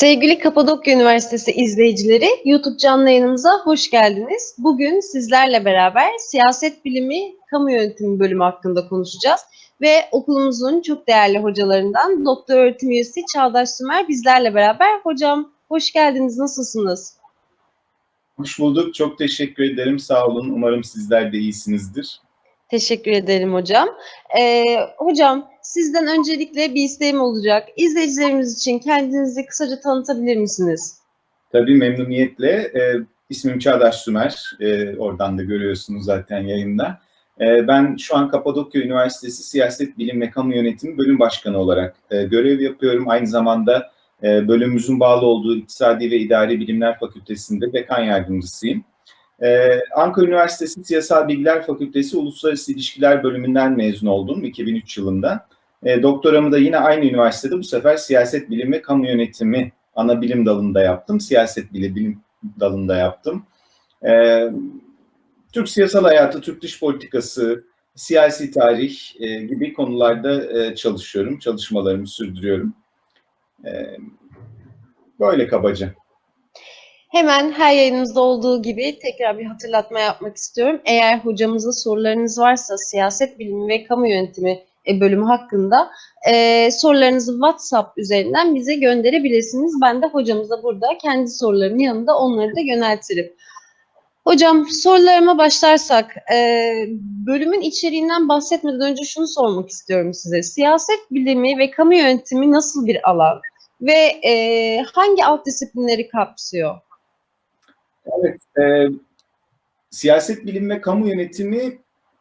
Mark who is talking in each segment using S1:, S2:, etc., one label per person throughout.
S1: Sevgili Kapadokya Üniversitesi izleyicileri, YouTube canlı yayınımıza hoş geldiniz. Bugün sizlerle beraber siyaset bilimi, kamu yönetimi bölümü hakkında konuşacağız. Ve okulumuzun çok değerli hocalarından doktor öğretim üyesi Çağdaş Sümer bizlerle beraber. Hocam hoş geldiniz, nasılsınız?
S2: Hoş bulduk, çok teşekkür ederim. Sağ olun, umarım sizler de iyisinizdir.
S1: Teşekkür ederim hocam. Ee, hocam sizden öncelikle bir isteğim olacak. İzleyicilerimiz için kendinizi kısaca tanıtabilir misiniz?
S2: Tabii memnuniyetle. E, ismim Çağdaş Sümer. E, oradan da görüyorsunuz zaten yayında. E, ben şu an Kapadokya Üniversitesi Siyaset Bilim ve Kamu Yönetimi Bölüm Başkanı olarak e, görev yapıyorum. Aynı zamanda e, bölümümüzün bağlı olduğu İktisadi ve İdari Bilimler Fakültesi'nde dekan yardımcısıyım. Ee, Ankara Üniversitesi Siyasal Bilgiler Fakültesi Uluslararası İlişkiler bölümünden mezun oldum 2003 yılında. E, doktoramı da yine aynı üniversitede bu sefer siyaset bilimi kamu yönetimi ana bilim dalında yaptım. Siyaset bile bilim dalında yaptım. E, Türk siyasal hayatı, Türk dış politikası, siyasi tarih e, gibi konularda e, çalışıyorum. Çalışmalarımı sürdürüyorum. E, böyle kabaca.
S1: Hemen her yayınımızda olduğu gibi tekrar bir hatırlatma yapmak istiyorum. Eğer hocamıza sorularınız varsa siyaset bilimi ve kamu yönetimi e, bölümü hakkında e, sorularınızı WhatsApp üzerinden bize gönderebilirsiniz. Ben de hocamıza burada kendi sorularımın yanında onları da yöneltirim. Hocam sorularıma başlarsak e, bölümün içeriğinden bahsetmeden önce şunu sormak istiyorum size. Siyaset bilimi ve kamu yönetimi nasıl bir alan ve e, hangi alt disiplinleri kapsıyor?
S2: Evet, e, siyaset bilimi ve kamu yönetimi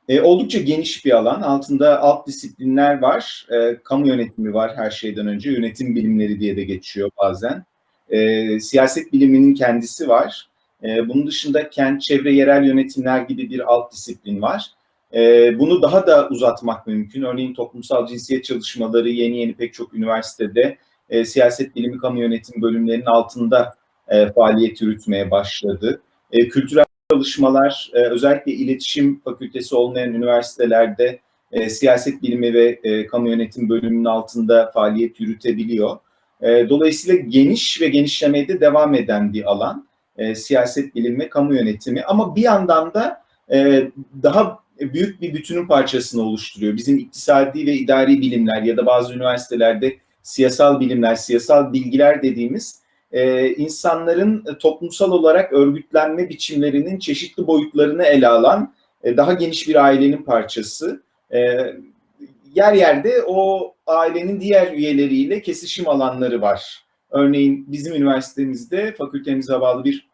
S2: e, oldukça geniş bir alan. Altında alt disiplinler var. E, kamu yönetimi var her şeyden önce. Yönetim bilimleri diye de geçiyor bazen. E, siyaset biliminin kendisi var. E, bunun dışında kent, çevre, yerel yönetimler gibi bir alt disiplin var. E, bunu daha da uzatmak mümkün. Örneğin toplumsal cinsiyet çalışmaları yeni yeni pek çok üniversitede e, siyaset bilimi, kamu yönetimi bölümlerinin altında e, faaliyet yürütmeye başladı. E, kültürel çalışmalar e, özellikle iletişim fakültesi olmayan üniversitelerde e, siyaset bilimi ve e, kamu yönetim bölümünün altında faaliyet yürütebiliyor. E, dolayısıyla geniş ve genişlemeye de devam eden bir alan e, siyaset bilimi kamu yönetimi ama bir yandan da e, daha büyük bir bütünün parçasını oluşturuyor. Bizim iktisadi ve idari bilimler ya da bazı üniversitelerde siyasal bilimler, siyasal bilgiler dediğimiz e, insanların toplumsal olarak örgütlenme biçimlerinin çeşitli boyutlarını ele alan e, daha geniş bir ailenin parçası. E, yer yerde o ailenin diğer üyeleriyle kesişim alanları var. Örneğin bizim üniversitemizde fakültemize bağlı bir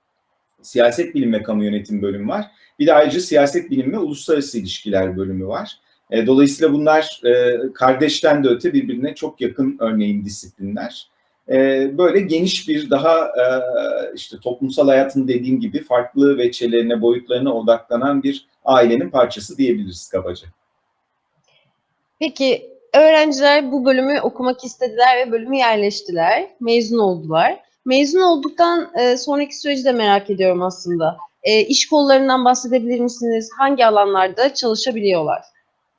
S2: siyaset bilim ve kamu yönetim bölümü var. Bir de ayrıca siyaset bilimi ve uluslararası ilişkiler bölümü var. E, dolayısıyla bunlar e, kardeşten de öte birbirine çok yakın örneğin disiplinler. E, böyle geniş bir daha e, işte toplumsal hayatın dediğim gibi farklı veçelerine, boyutlarına odaklanan bir ailenin parçası diyebiliriz kabaca.
S1: Peki öğrenciler bu bölümü okumak istediler ve bölümü yerleştiler, mezun oldular. Mezun olduktan e, sonraki süreci de merak ediyorum aslında. E, iş kollarından bahsedebilir misiniz? Hangi alanlarda çalışabiliyorlar?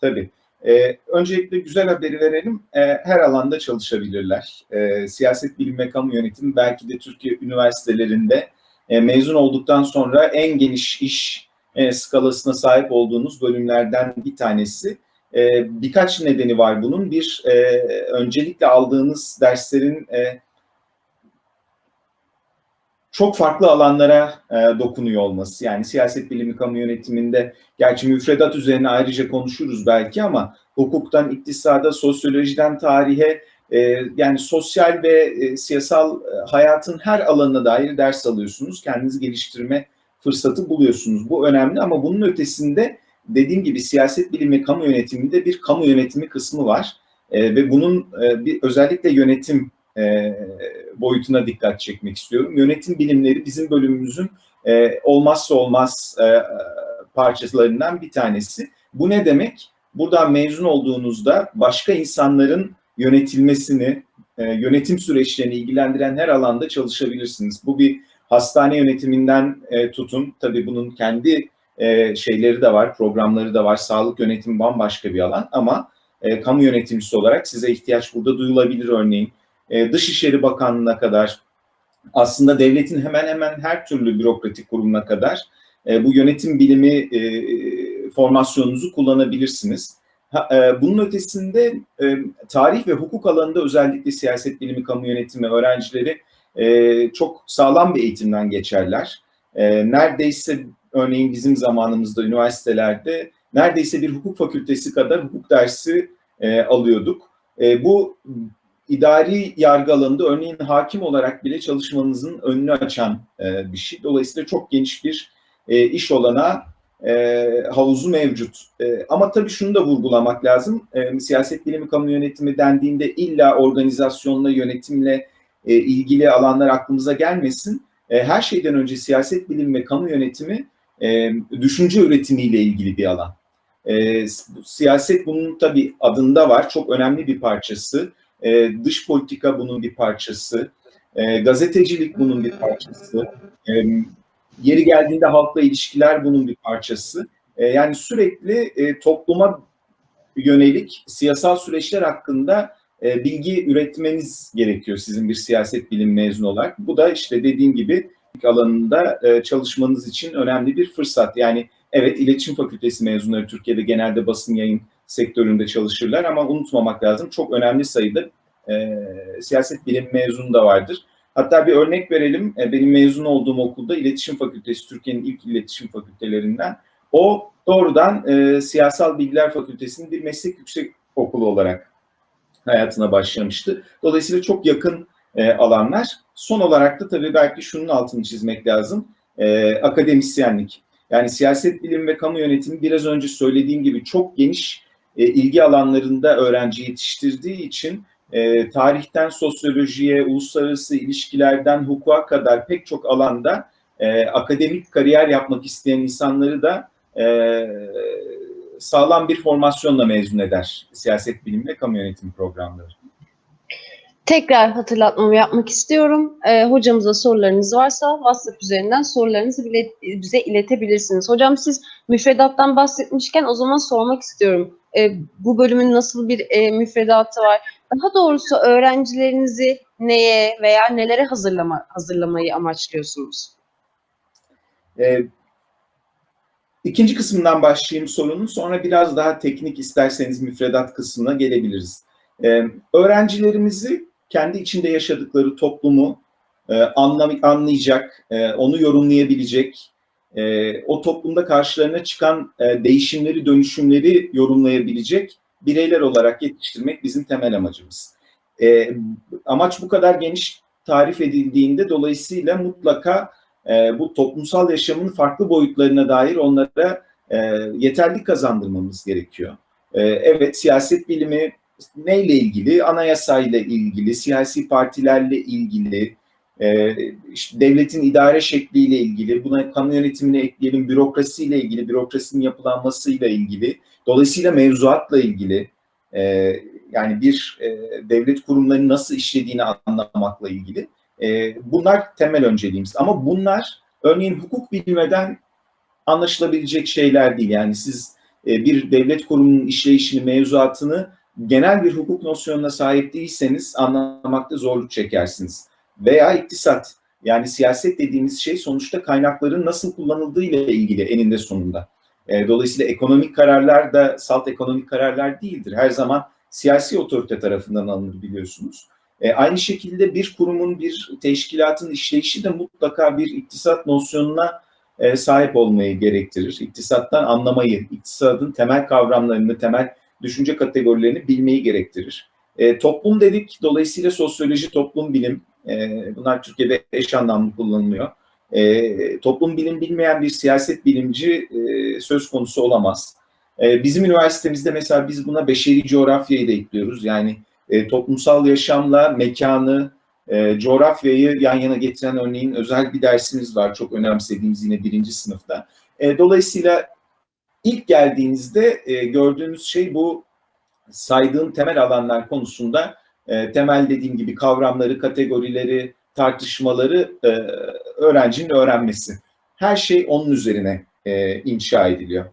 S2: Tabii. Ee, öncelikle güzel haberi verelim. Ee, her alanda çalışabilirler. Ee, siyaset bilimi ve kamu yönetimi belki de Türkiye üniversitelerinde e, mezun olduktan sonra en geniş iş e, skalasına sahip olduğunuz bölümlerden bir tanesi. E, birkaç nedeni var bunun. Bir, e, öncelikle aldığınız derslerin e, çok farklı alanlara e, dokunuyor olması. Yani siyaset bilimi, kamu yönetiminde gerçi müfredat üzerine ayrıca konuşuruz belki ama hukuktan, iktisada, sosyolojiden tarihe e, yani sosyal ve e, siyasal e, hayatın her alanına dair ders alıyorsunuz. Kendinizi geliştirme fırsatı buluyorsunuz. Bu önemli ama bunun ötesinde dediğim gibi siyaset bilimi, kamu yönetiminde bir kamu yönetimi kısmı var. E, ve bunun e, bir özellikle yönetim e, boyutuna dikkat çekmek istiyorum. Yönetim bilimleri bizim bölümümüzün e, olmazsa olmaz e, parçalarından bir tanesi. Bu ne demek? Buradan mezun olduğunuzda başka insanların yönetilmesini, yönetim süreçlerini ilgilendiren her alanda çalışabilirsiniz. Bu bir hastane yönetiminden tutun. Tabii bunun kendi şeyleri de var, programları da var. Sağlık yönetimi bambaşka bir alan ama kamu yönetimcisi olarak size ihtiyaç burada duyulabilir örneğin e, Dışişleri Bakanlığı'na kadar aslında devletin hemen hemen her türlü bürokratik kurumuna kadar e, bu yönetim bilimi e, formasyonunuzu kullanabilirsiniz. Bunun ötesinde tarih ve hukuk alanında özellikle siyaset bilimi, kamu yönetimi öğrencileri çok sağlam bir eğitimden geçerler. Neredeyse örneğin bizim zamanımızda üniversitelerde neredeyse bir hukuk fakültesi kadar hukuk dersi alıyorduk. Bu idari yargı alanında örneğin hakim olarak bile çalışmanızın önünü açan e, bir şey. Dolayısıyla çok geniş bir e, iş olana e, havuzu mevcut. E, ama tabii şunu da vurgulamak lazım. E, siyaset bilimi, kamu yönetimi dendiğinde illa organizasyonla, yönetimle e, ilgili alanlar aklımıza gelmesin. E, her şeyden önce siyaset bilimi ve kamu yönetimi e, düşünce üretimiyle ilgili bir alan. E, siyaset bunun tabii adında var. Çok önemli bir parçası. E, dış politika bunun bir parçası. E, gazetecilik bunun bir parçası. E, yeri geldiğinde halkla ilişkiler bunun bir parçası. E, yani sürekli e, topluma yönelik siyasal süreçler hakkında e, bilgi üretmeniz gerekiyor sizin bir siyaset bilim mezunu olarak. Bu da işte dediğim gibi alanında e, çalışmanız için önemli bir fırsat. Yani evet iletişim fakültesi mezunları Türkiye'de genelde basın yayın sektöründe çalışırlar ama unutmamak lazım çok önemli sayıda e, siyaset bilim mezunu da vardır. Hatta bir örnek verelim. E, benim mezun olduğum okulda iletişim fakültesi Türkiye'nin ilk iletişim fakültelerinden. O doğrudan e, siyasal bilgiler fakültesinin bir meslek yüksek okulu olarak hayatına başlamıştı. Dolayısıyla çok yakın e, alanlar. Son olarak da tabii belki şunun altını çizmek lazım. E, akademisyenlik. Yani siyaset bilim ve kamu yönetimi biraz önce söylediğim gibi çok geniş e, ilgi alanlarında öğrenci yetiştirdiği için e, tarihten sosyolojiye, uluslararası ilişkilerden hukuka kadar pek çok alanda e, akademik kariyer yapmak isteyen insanları da e, sağlam bir formasyonla mezun eder siyaset bilimi ve kamu yönetimi programları.
S1: Tekrar hatırlatmamı yapmak istiyorum. Ee, hocamıza sorularınız varsa WhatsApp üzerinden sorularınızı bile, bize iletebilirsiniz. Hocam siz müfredattan bahsetmişken o zaman sormak istiyorum. Ee, bu bölümün nasıl bir e, müfredatı var? Daha doğrusu öğrencilerinizi neye veya nelere hazırlama, hazırlamayı amaçlıyorsunuz?
S2: Ee, ikinci kısmından başlayayım sorunun. Sonra biraz daha teknik isterseniz müfredat kısmına gelebiliriz. Ee, öğrencilerimizi kendi içinde yaşadıkları toplumu e, anlayacak, e, onu yorumlayabilecek, e, o toplumda karşılarına çıkan e, değişimleri, dönüşümleri yorumlayabilecek bireyler olarak yetiştirmek bizim temel amacımız. E, amaç bu kadar geniş tarif edildiğinde dolayısıyla mutlaka e, bu toplumsal yaşamın farklı boyutlarına dair onlara e, yeterli kazandırmamız gerekiyor. E, evet siyaset bilimi neyle ilgili? Anayasayla ilgili, siyasi partilerle ilgili, e, işte devletin idare şekliyle ilgili, buna kamu yönetimine ekleyelim bürokrasiyle ilgili, bürokrasinin yapılanmasıyla ilgili, dolayısıyla mevzuatla ilgili, e, yani bir e, devlet kurumlarının nasıl işlediğini anlamakla ilgili. E, bunlar temel önceliğimiz. Ama bunlar örneğin hukuk bilmeden anlaşılabilecek şeyler değil. Yani siz e, bir devlet kurumunun işleyişini, mevzuatını genel bir hukuk nosyonuna sahip değilseniz anlamakta zorluk çekersiniz. Veya iktisat, yani siyaset dediğimiz şey sonuçta kaynakların nasıl kullanıldığı ile ilgili eninde sonunda. E, dolayısıyla ekonomik kararlar da salt ekonomik kararlar değildir. Her zaman siyasi otorite tarafından alınır biliyorsunuz. E, aynı şekilde bir kurumun, bir teşkilatın işleyişi de mutlaka bir iktisat nosyonuna e, sahip olmayı gerektirir. İktisattan anlamayı, iktisadın temel kavramlarını, temel düşünce kategorilerini bilmeyi gerektirir. E, toplum dedik, dolayısıyla sosyoloji, toplum bilim, e, bunlar Türkiye'de eş anlamlı kullanılıyor. E, toplum bilim bilmeyen bir siyaset bilimci e, söz konusu olamaz. E, bizim üniversitemizde mesela biz buna beşeri coğrafyayı da ekliyoruz. Yani e, toplumsal yaşamla mekanı, e, coğrafyayı yan yana getiren örneğin özel bir dersimiz var. Çok önemsediğimiz yine birinci sınıfta. E, dolayısıyla ilk geldiğinizde e, gördüğünüz şey bu saydığım temel alanlar konusunda e, temel dediğim gibi kavramları, kategorileri, tartışmaları e, öğrencinin öğrenmesi. Her şey onun üzerine e, inşa ediliyor.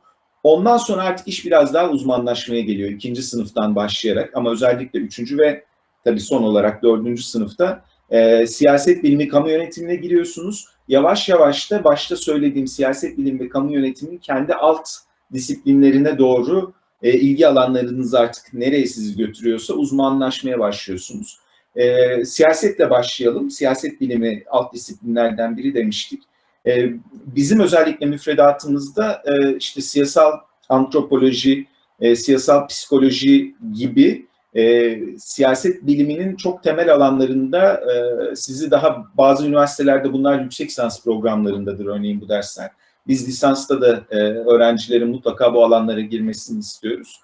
S2: Ondan sonra artık iş biraz daha uzmanlaşmaya geliyor. ikinci sınıftan başlayarak ama özellikle üçüncü ve tabii son olarak dördüncü sınıfta E, siyaset bilimi, kamu yönetimine giriyorsunuz. Yavaş yavaş da başta söylediğim siyaset bilimi ve kamu yönetiminin kendi alt disiplinlerine doğru e, ilgi alanlarınız artık nereye sizi götürüyorsa uzmanlaşmaya başlıyorsunuz. E, siyasetle başlayalım. Siyaset bilimi alt disiplinlerden biri demiştik. E, bizim özellikle müfredatımızda e, işte siyasal antropoloji, e, siyasal psikoloji gibi e, siyaset biliminin çok temel alanlarında e, sizi daha bazı üniversitelerde bunlar yüksek lisans programlarındadır örneğin bu dersler. Biz lisansta da e, öğrencilerin mutlaka bu alanlara girmesini istiyoruz.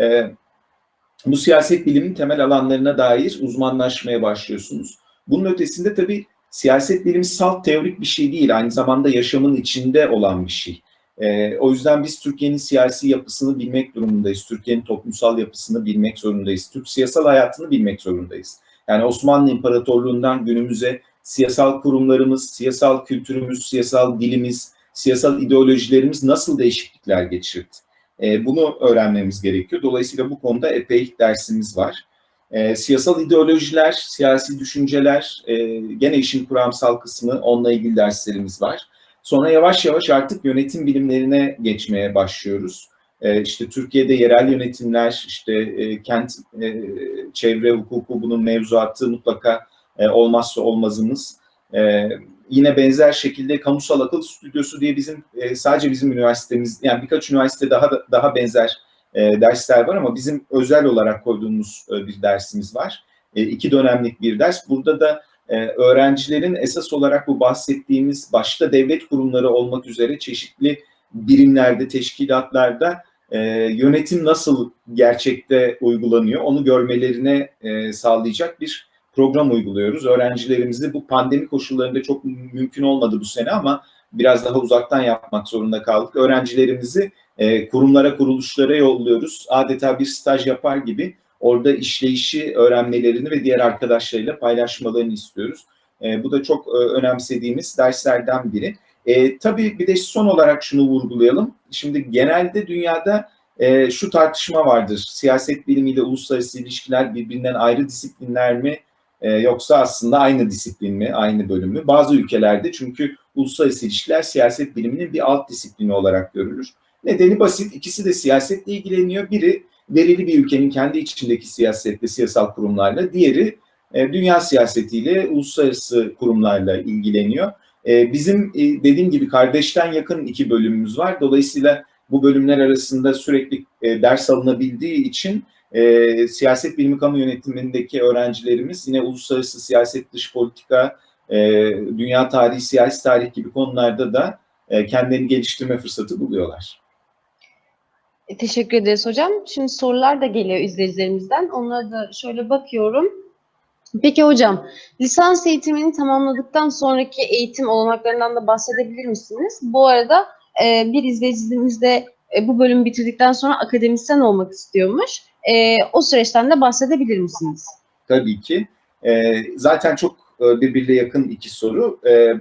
S2: E, bu siyaset bilimin temel alanlarına dair uzmanlaşmaya başlıyorsunuz. Bunun ötesinde tabii siyaset bilimi salt teorik bir şey değil, aynı zamanda yaşamın içinde olan bir şey. E, o yüzden biz Türkiye'nin siyasi yapısını bilmek durumundayız. Türkiye'nin toplumsal yapısını bilmek zorundayız. Türk siyasal hayatını bilmek zorundayız. Yani Osmanlı İmparatorluğu'ndan günümüze siyasal kurumlarımız, siyasal kültürümüz, siyasal dilimiz, siyasal ideolojilerimiz nasıl değişiklikler geçirdi? E, bunu öğrenmemiz gerekiyor. Dolayısıyla bu konuda epey dersimiz var. E, siyasal ideolojiler, siyasi düşünceler, e, gene işin kuramsal kısmı, onunla ilgili derslerimiz var. Sonra yavaş yavaş artık yönetim bilimlerine geçmeye başlıyoruz. E, işte Türkiye'de yerel yönetimler, işte e, kent çevre hukuku bunun mevzuatı mutlaka olmazsa olmazımız. Yine benzer şekilde kamusal akıl stüdyosu diye bizim e, sadece bizim üniversitemiz, yani birkaç üniversite daha daha benzer e, dersler var ama bizim özel olarak koyduğumuz e, bir dersimiz var. E, iki dönemlik bir ders. Burada da e, öğrencilerin esas olarak bu bahsettiğimiz başta devlet kurumları olmak üzere çeşitli birimlerde, teşkilatlarda e, yönetim nasıl gerçekte uygulanıyor onu görmelerine e, sağlayacak bir program uyguluyoruz. Öğrencilerimizi bu pandemi koşullarında çok mümkün olmadı bu sene ama biraz daha uzaktan yapmak zorunda kaldık. Öğrencilerimizi e, kurumlara, kuruluşlara yolluyoruz. Adeta bir staj yapar gibi orada işleyişi öğrenmelerini ve diğer arkadaşlarıyla paylaşmalarını istiyoruz. E, bu da çok e, önemsediğimiz derslerden biri. E, tabii bir de son olarak şunu vurgulayalım. Şimdi genelde dünyada e, şu tartışma vardır. Siyaset bilimiyle uluslararası ilişkiler birbirinden ayrı disiplinler mi? E, yoksa aslında aynı disiplin mi, aynı bölüm mü? Bazı ülkelerde çünkü uluslararası ilişkiler siyaset biliminin bir alt disiplini olarak görülür. Nedeni basit, ikisi de siyasetle ilgileniyor. Biri verili bir ülkenin kendi içindeki siyasetle, siyasal kurumlarla, diğeri e, dünya siyasetiyle, uluslararası kurumlarla ilgileniyor. E, bizim e, dediğim gibi kardeşten yakın iki bölümümüz var. Dolayısıyla bu bölümler arasında sürekli e, ders alınabildiği için e, siyaset bilimi kamu yönetimindeki öğrencilerimiz yine uluslararası siyaset dış politika, e, dünya tarihi, siyasi tarih gibi konularda da e, kendilerini geliştirme fırsatı buluyorlar.
S1: E, teşekkür ederiz hocam. Şimdi sorular da geliyor izleyicilerimizden. Onlara da şöyle bakıyorum. Peki hocam, lisans eğitimini tamamladıktan sonraki eğitim olanaklarından da bahsedebilir misiniz? Bu arada e, bir izleyicimiz de e, bu bölümü bitirdikten sonra akademisyen olmak istiyormuş. E, o süreçten de bahsedebilir misiniz?
S2: Tabii ki. E, zaten çok e, birbirine yakın iki soru. E,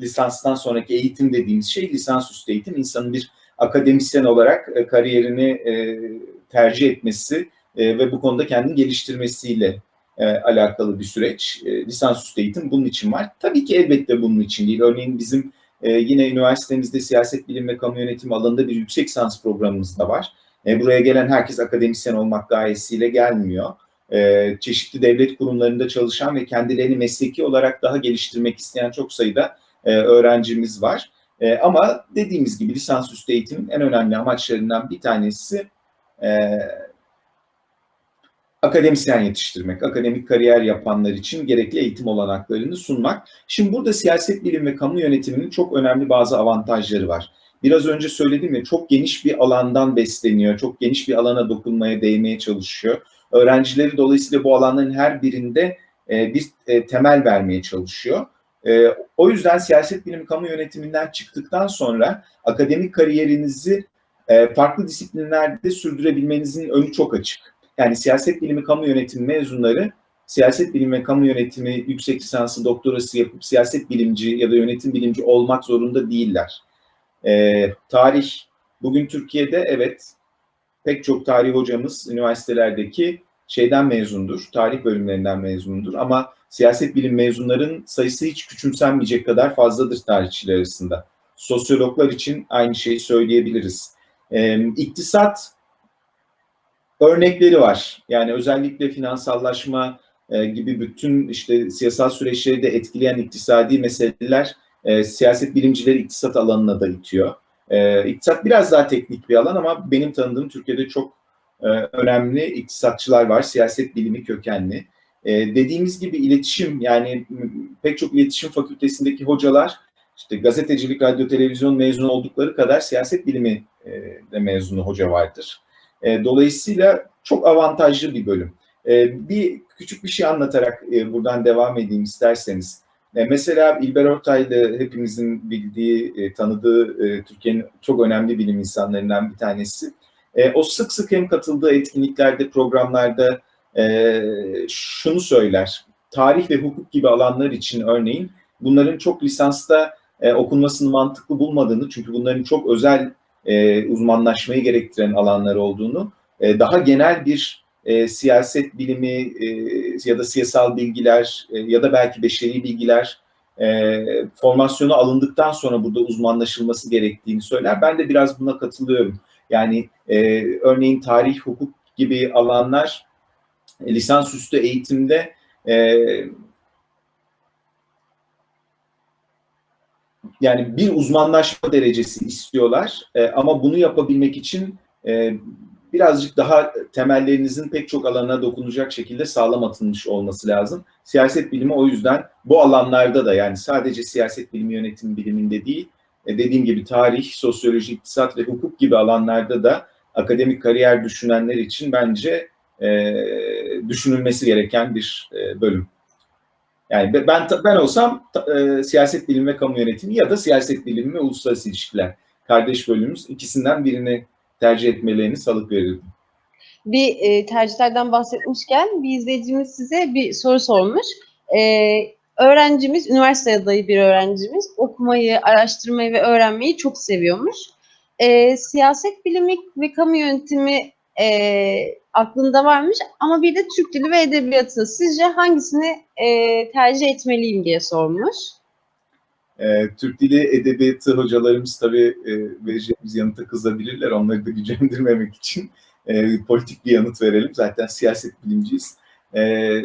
S2: lisanstan sonraki eğitim dediğimiz şey lisansüstü eğitim. İnsanın bir akademisyen olarak e, kariyerini e, tercih etmesi e, ve bu konuda kendini geliştirmesiyle e, alakalı bir süreç. E, lisansüstü eğitim bunun için var. Tabii ki elbette bunun için değil. Örneğin bizim e, yine üniversitemizde siyaset bilim ve kamu yönetimi alanında bir yüksek lisans programımız da var. E, buraya gelen herkes akademisyen olmak gayesiyle gelmiyor. E, çeşitli devlet kurumlarında çalışan ve kendilerini mesleki olarak daha geliştirmek isteyen çok sayıda e, öğrencimiz var. E, ama dediğimiz gibi lisansüstü eğitimin en önemli amaçlarından bir tanesi e, akademisyen yetiştirmek, akademik kariyer yapanlar için gerekli eğitim olanaklarını sunmak. Şimdi burada siyaset bilim ve kamu yönetiminin çok önemli bazı avantajları var. Biraz önce söyledim ya çok geniş bir alandan besleniyor, çok geniş bir alana dokunmaya, değmeye çalışıyor. Öğrencileri dolayısıyla bu alanların her birinde e, bir e, temel vermeye çalışıyor. E, o yüzden siyaset bilimi kamu yönetiminden çıktıktan sonra akademik kariyerinizi e, farklı disiplinlerde sürdürebilmenizin önü çok açık. Yani siyaset bilimi kamu yönetimi mezunları siyaset bilimi ve kamu yönetimi yüksek lisansı doktorası yapıp siyaset bilimci ya da yönetim bilimci olmak zorunda değiller. E, tarih bugün Türkiye'de evet pek çok tarih hocamız üniversitelerdeki şeyden mezundur, tarih bölümlerinden mezundur ama siyaset bilim mezunların sayısı hiç küçümsenmeyecek kadar fazladır tarihçiler arasında. Sosyologlar için aynı şeyi söyleyebiliriz. E, iktisat örnekleri var. Yani özellikle finansallaşma e, gibi bütün işte siyasal süreçleri de etkileyen iktisadi meseleler e, siyaset bilimcileri iktisat alanına da itiyor. E, iktisat biraz daha teknik bir alan ama benim tanıdığım Türkiye'de çok e, önemli iktisatçılar var, siyaset bilimi kökenli. E, dediğimiz gibi iletişim yani pek çok iletişim fakültesindeki hocalar işte gazetecilik, radyo, televizyon mezunu oldukları kadar siyaset bilimi e, de mezunu hoca vardır. E, dolayısıyla çok avantajlı bir bölüm. E, bir küçük bir şey anlatarak e, buradan devam edeyim isterseniz. E, mesela İlber Ortaylı hepimizin bildiği, e, tanıdığı e, Türkiye'nin çok önemli bilim insanlarından bir tanesi. O sık sık hem katıldığı etkinliklerde, programlarda şunu söyler. Tarih ve hukuk gibi alanlar için örneğin bunların çok lisansta e, okunmasını mantıklı bulmadığını, çünkü bunların çok özel uzmanlaşmayı gerektiren alanlar olduğunu, daha genel bir e, siyaset bilimi e, ya da siyasal bilgiler e, ya da belki beşeri bilgiler e, formasyonu alındıktan sonra burada uzmanlaşılması gerektiğini söyler. Ben de biraz buna katılıyorum. Yani e, örneğin tarih, hukuk gibi alanlar e, lisansüstü eğitimde e, yani bir uzmanlaşma derecesi istiyorlar e, ama bunu yapabilmek için e, birazcık daha temellerinizin pek çok alana dokunacak şekilde sağlam atılmış olması lazım. Siyaset bilimi o yüzden bu alanlarda da yani sadece siyaset bilimi yönetim biliminde değil, e, dediğim gibi tarih, sosyoloji, iktisat ve hukuk gibi alanlarda da akademik kariyer düşünenler için bence e, düşünülmesi gereken bir e, bölüm. Yani ben ben olsam e, siyaset bilimi ve kamu yönetimi ya da siyaset bilimi ve uluslararası ilişkiler kardeş bölümümüz ikisinden birini tercih etmelerini salık verirdim.
S1: Bir e, tercihlerden bahsetmişken bir izleyicimiz size bir soru sormuş. E, öğrencimiz, üniversite adayı bir öğrencimiz okumayı, araştırmayı ve öğrenmeyi çok seviyormuş. E, siyaset bilimi ve kamu yönetimi e, aklında varmış ama bir de Türk Dili ve Edebiyatı. Sizce hangisini e, tercih etmeliyim diye sormuş.
S2: E, Türk Dili Edebiyatı hocalarımız tabii e, vereceğimiz yanıta kızabilirler. Onları da gücendirmemek için e, politik bir yanıt verelim. Zaten siyaset bilimciyiz. E,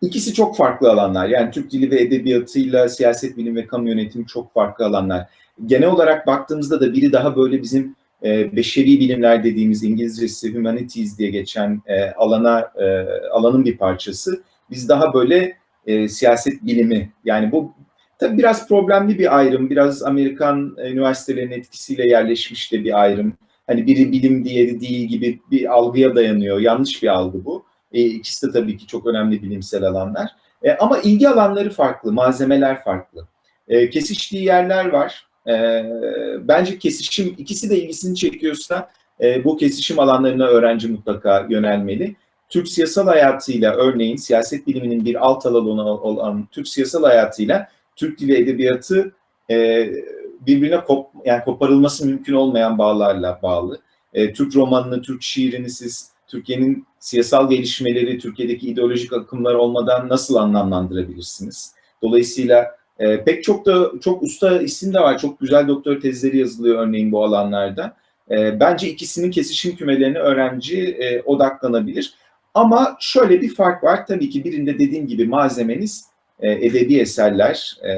S2: ikisi çok farklı alanlar. Yani Türk Dili ve Edebiyatı'yla siyaset bilimi ve kamu yönetimi çok farklı alanlar. Genel olarak baktığımızda da biri daha böyle bizim e, beşeri bilimler dediğimiz İngilizcesi humanities diye geçen e, alana e, alanın bir parçası. Biz daha böyle e, siyaset bilimi yani bu tabii biraz problemli bir ayrım, biraz Amerikan üniversitelerinin etkisiyle yerleşmiş de bir ayrım. Hani biri bilim diğeri değil gibi bir algıya dayanıyor. Yanlış bir algı bu. E, ikisi de tabii ki çok önemli bilimsel alanlar. E, ama ilgi alanları farklı, malzemeler farklı. E, kesiştiği yerler var. E, bence kesişim, ikisi de ilgisini çekiyorsa e, bu kesişim alanlarına öğrenci mutlaka yönelmeli. Türk siyasal hayatıyla örneğin siyaset biliminin bir alt alanı olan Türk siyasal hayatıyla Türk dili edebiyatı e, birbirine kop, yani koparılması mümkün olmayan bağlarla bağlı. E, Türk romanını, Türk şiirini siz Türkiye'nin siyasal gelişmeleri, Türkiye'deki ideolojik akımlar olmadan nasıl anlamlandırabilirsiniz? Dolayısıyla e, pek çok da çok usta isim de var. Çok güzel doktor tezleri yazılıyor örneğin bu alanlarda. E, bence ikisinin kesişim kümelerine öğrenci e, odaklanabilir. Ama şöyle bir fark var. Tabii ki birinde dediğim gibi malzemeniz e, edebi eserler, e,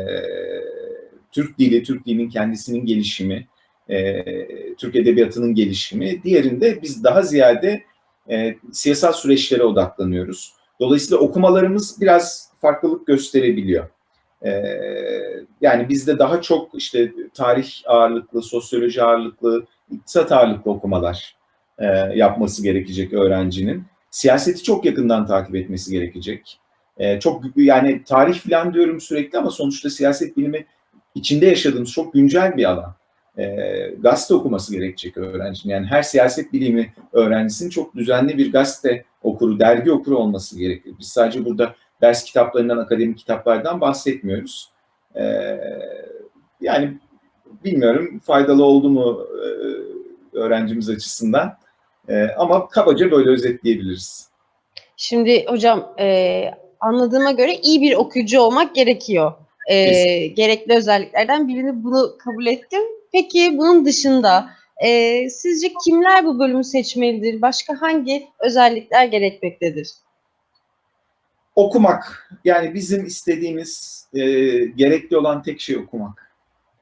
S2: Türk dili, Türk dilinin kendisinin gelişimi, e, Türk edebiyatının gelişimi. Diğerinde biz daha ziyade e, siyasal süreçlere odaklanıyoruz. Dolayısıyla okumalarımız biraz farklılık gösterebiliyor. E, yani bizde daha çok işte tarih ağırlıklı, sosyoloji ağırlıklı, iktisat ağırlıklı okumalar e, yapması gerekecek öğrencinin. Siyaseti çok yakından takip etmesi gerekecek. E, çok yani tarih falan diyorum sürekli ama sonuçta siyaset bilimi içinde yaşadığımız çok güncel bir alan. E, gazete okuması gerekecek öğrencinin. Yani her siyaset bilimi öğrencisinin çok düzenli bir gazete okuru, dergi okuru olması gerekiyor. Biz sadece burada ders kitaplarından, akademik kitaplardan bahsetmiyoruz. E, yani bilmiyorum faydalı oldu mu e, öğrencimiz açısından. E, ama kabaca böyle özetleyebiliriz.
S1: Şimdi hocam e, anladığıma göre iyi bir okuyucu olmak gerekiyor. E, gerekli özelliklerden birini bunu kabul ettim. Peki bunun dışında e, sizce kimler bu bölümü seçmelidir? Başka hangi özellikler gerekmektedir?
S2: Okumak. Yani bizim istediğimiz, e, gerekli olan tek şey okumak.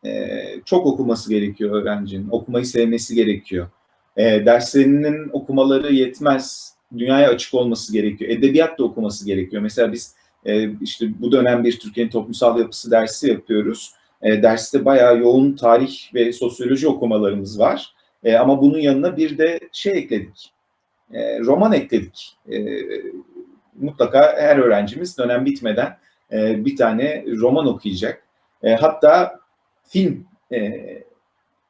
S2: E, çok okuması gerekiyor öğrencinin. Okumayı sevmesi gerekiyor. E, derslerinin okumaları yetmez. Dünyaya açık olması gerekiyor. Edebiyat da okuması gerekiyor. Mesela biz e, işte bu dönem bir Türkiye'nin toplumsal yapısı dersi yapıyoruz. E, derste bayağı yoğun tarih ve sosyoloji okumalarımız var. E, ama bunun yanına bir de şey ekledik. E, roman ekledik. E, mutlaka her öğrencimiz dönem bitmeden e, bir tane roman okuyacak. E, hatta film e,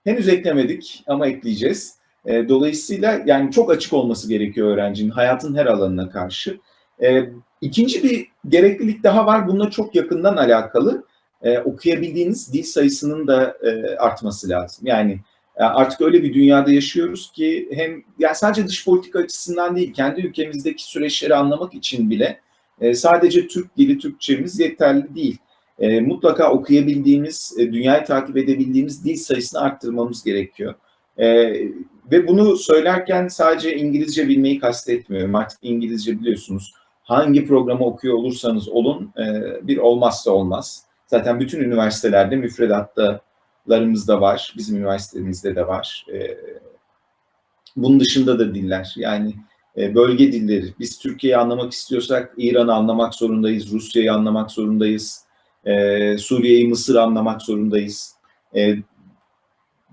S2: henüz eklemedik ama ekleyeceğiz. E, dolayısıyla yani çok açık olması gerekiyor öğrencinin hayatın her alanına karşı. E, ikinci bir gereklilik daha var. Bununla çok yakından alakalı. E, okuyabildiğiniz dil sayısının da e, artması lazım. Yani artık öyle bir dünyada yaşıyoruz ki hem yani sadece dış politika açısından değil kendi ülkemizdeki süreçleri anlamak için bile sadece Türk dili Türkçemiz yeterli değil. Mutlaka okuyabildiğimiz, dünyayı takip edebildiğimiz dil sayısını arttırmamız gerekiyor. E, ve bunu söylerken sadece İngilizce bilmeyi kastetmiyorum. Artık İngilizce biliyorsunuz. Hangi programı okuyor olursanız olun e, bir olmazsa olmaz. Zaten bütün üniversitelerde müfredatta larımızda var. Bizim üniversitemizde de var. E, bunun dışında da diller. Yani e, bölge dilleri. Biz Türkiye'yi anlamak istiyorsak İran'ı anlamak zorundayız, Rusya'yı anlamak zorundayız, e, Suriye'yi, Mısır'ı anlamak zorundayız.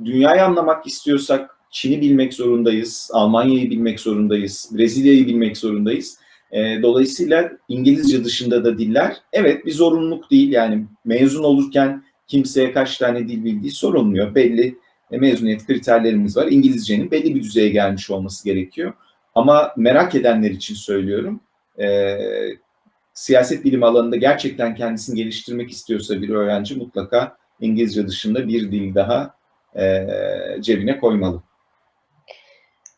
S2: Dünyayı anlamak istiyorsak Çin'i bilmek zorundayız, Almanya'yı bilmek zorundayız, Brezilya'yı bilmek zorundayız. E, dolayısıyla İngilizce dışında da diller, evet bir zorunluluk değil. Yani mezun olurken kimseye kaç tane dil bildiği sorulmuyor. Belli e, mezuniyet kriterlerimiz var. İngilizcenin belli bir düzeye gelmiş olması gerekiyor. Ama merak edenler için söylüyorum. E, siyaset bilimi alanında gerçekten kendisini geliştirmek istiyorsa bir öğrenci mutlaka İngilizce dışında bir dil daha e, cebine koymalı.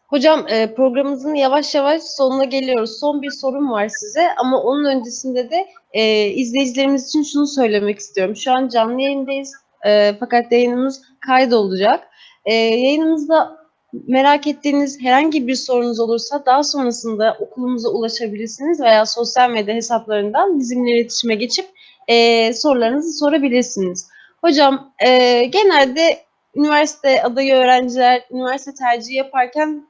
S1: Hocam e, programımızın yavaş yavaş sonuna geliyoruz. Son bir sorum var size ama onun öncesinde de e, izleyicilerimiz için şunu söylemek istiyorum. Şu an canlı yayındayız e, fakat yayınımız kaydolacak. E, yayınımızda merak ettiğiniz herhangi bir sorunuz olursa daha sonrasında okulumuza ulaşabilirsiniz veya sosyal medya hesaplarından bizimle iletişime geçip e, sorularınızı sorabilirsiniz. Hocam e, genelde üniversite adayı öğrenciler üniversite tercihi yaparken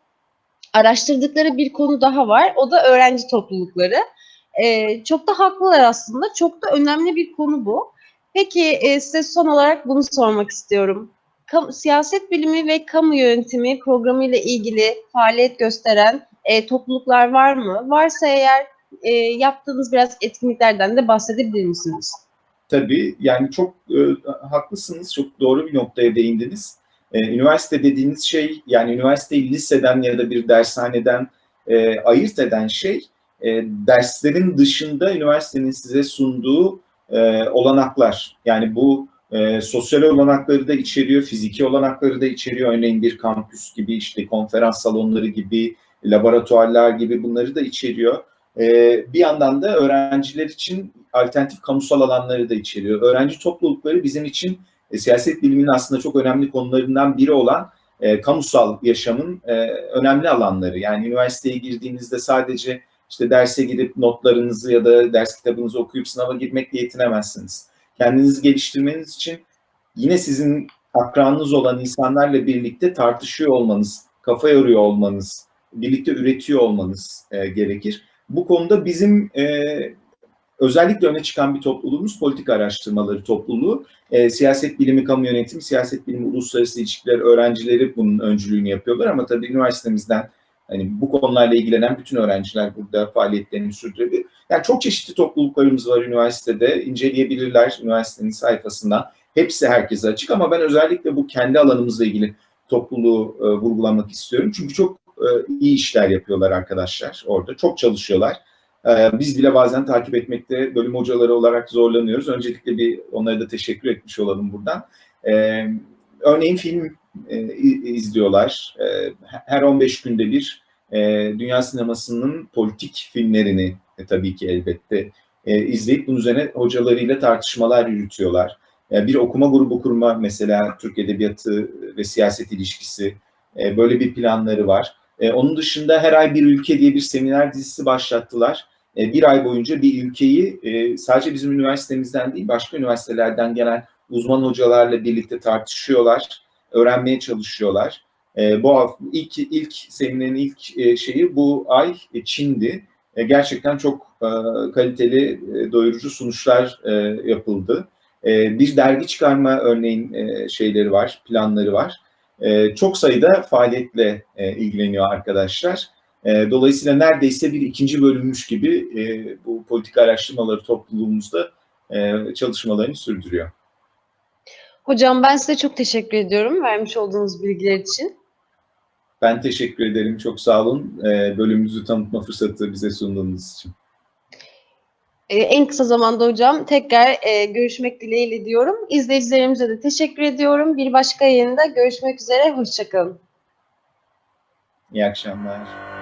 S1: araştırdıkları bir konu daha var. O da öğrenci toplulukları. Ee, çok da haklılar aslında. Çok da önemli bir konu bu. Peki e, size son olarak bunu sormak istiyorum. Kam- siyaset bilimi ve kamu yönetimi programı ile ilgili faaliyet gösteren e, topluluklar var mı? Varsa eğer e, yaptığınız biraz etkinliklerden de bahsedebilir misiniz?
S2: Tabii yani çok e, haklısınız, çok doğru bir noktaya değindiniz. E, üniversite dediğiniz şey yani üniversiteyi liseden ya da bir dershaneden e, ayırt eden şey e, derslerin dışında üniversitenin size sunduğu e, olanaklar. Yani bu e, sosyal olanakları da içeriyor, fiziki olanakları da içeriyor. Örneğin bir kampüs gibi işte konferans salonları gibi, laboratuvarlar gibi bunları da içeriyor. E, bir yandan da öğrenciler için alternatif kamusal alanları da içeriyor. Öğrenci toplulukları bizim için e, siyaset biliminin aslında çok önemli konularından biri olan e, kamusal yaşamın e, önemli alanları. Yani üniversiteye girdiğinizde sadece işte derse girip notlarınızı ya da ders kitabınızı okuyup sınava girmekle yetinemezsiniz. Kendinizi geliştirmeniz için yine sizin akranınız olan insanlarla birlikte tartışıyor olmanız, kafa yoruyor olmanız, birlikte üretiyor olmanız gerekir. Bu konuda bizim e, özellikle öne çıkan bir topluluğumuz politika araştırmaları topluluğu. E, siyaset bilimi, kamu yönetimi, siyaset bilimi, uluslararası ilişkiler öğrencileri bunun öncülüğünü yapıyorlar ama tabii üniversitemizden hani bu konularla ilgilenen bütün öğrenciler burada faaliyetlerini sürdürebilir. Yani çok çeşitli topluluklarımız var üniversitede. inceleyebilirler üniversitenin sayfasından. Hepsi herkese açık ama ben özellikle bu kendi alanımızla ilgili topluluğu e, vurgulamak istiyorum. Çünkü çok e, iyi işler yapıyorlar arkadaşlar orada. Çok çalışıyorlar. E, biz bile bazen takip etmekte bölüm hocaları olarak zorlanıyoruz. Öncelikle bir onlara da teşekkür etmiş olalım buradan. E, örneğin film e, izliyorlar. Her 15 günde bir dünya sinemasının politik filmlerini tabii ki elbette izleyip bunun üzerine hocalarıyla tartışmalar yürütüyorlar. Bir okuma grubu kurma mesela Türk Edebiyatı ve siyaset ilişkisi böyle bir planları var. E, onun dışında her ay bir ülke diye bir seminer dizisi başlattılar. E, bir ay boyunca bir ülkeyi e, sadece bizim üniversitemizden değil başka üniversitelerden gelen uzman hocalarla birlikte tartışıyorlar, öğrenmeye çalışıyorlar. E, bu ilk ilk seminerin ilk e, şeyi bu ay e, Çin'di. E, gerçekten çok e, kaliteli, e, doyurucu sunuşlar e, yapıldı. E, bir dergi çıkarma örneğin e, şeyleri var, planları var. E, çok sayıda faaliyetle e, ilgileniyor arkadaşlar. E, dolayısıyla neredeyse bir ikinci bölünmüş gibi e, bu politika araştırmaları topluluğumuzda e, çalışmalarını sürdürüyor.
S1: Hocam ben size çok teşekkür ediyorum vermiş olduğunuz bilgiler için.
S2: Ben teşekkür ederim. Çok sağ olun. E, bölümümüzü tanıtma fırsatı bize sunduğunuz için.
S1: Ee, en kısa zamanda hocam tekrar e, görüşmek dileğiyle diyorum. İzleyicilerimize de teşekkür ediyorum. Bir başka yayında görüşmek üzere. Hoşçakalın.
S2: İyi akşamlar.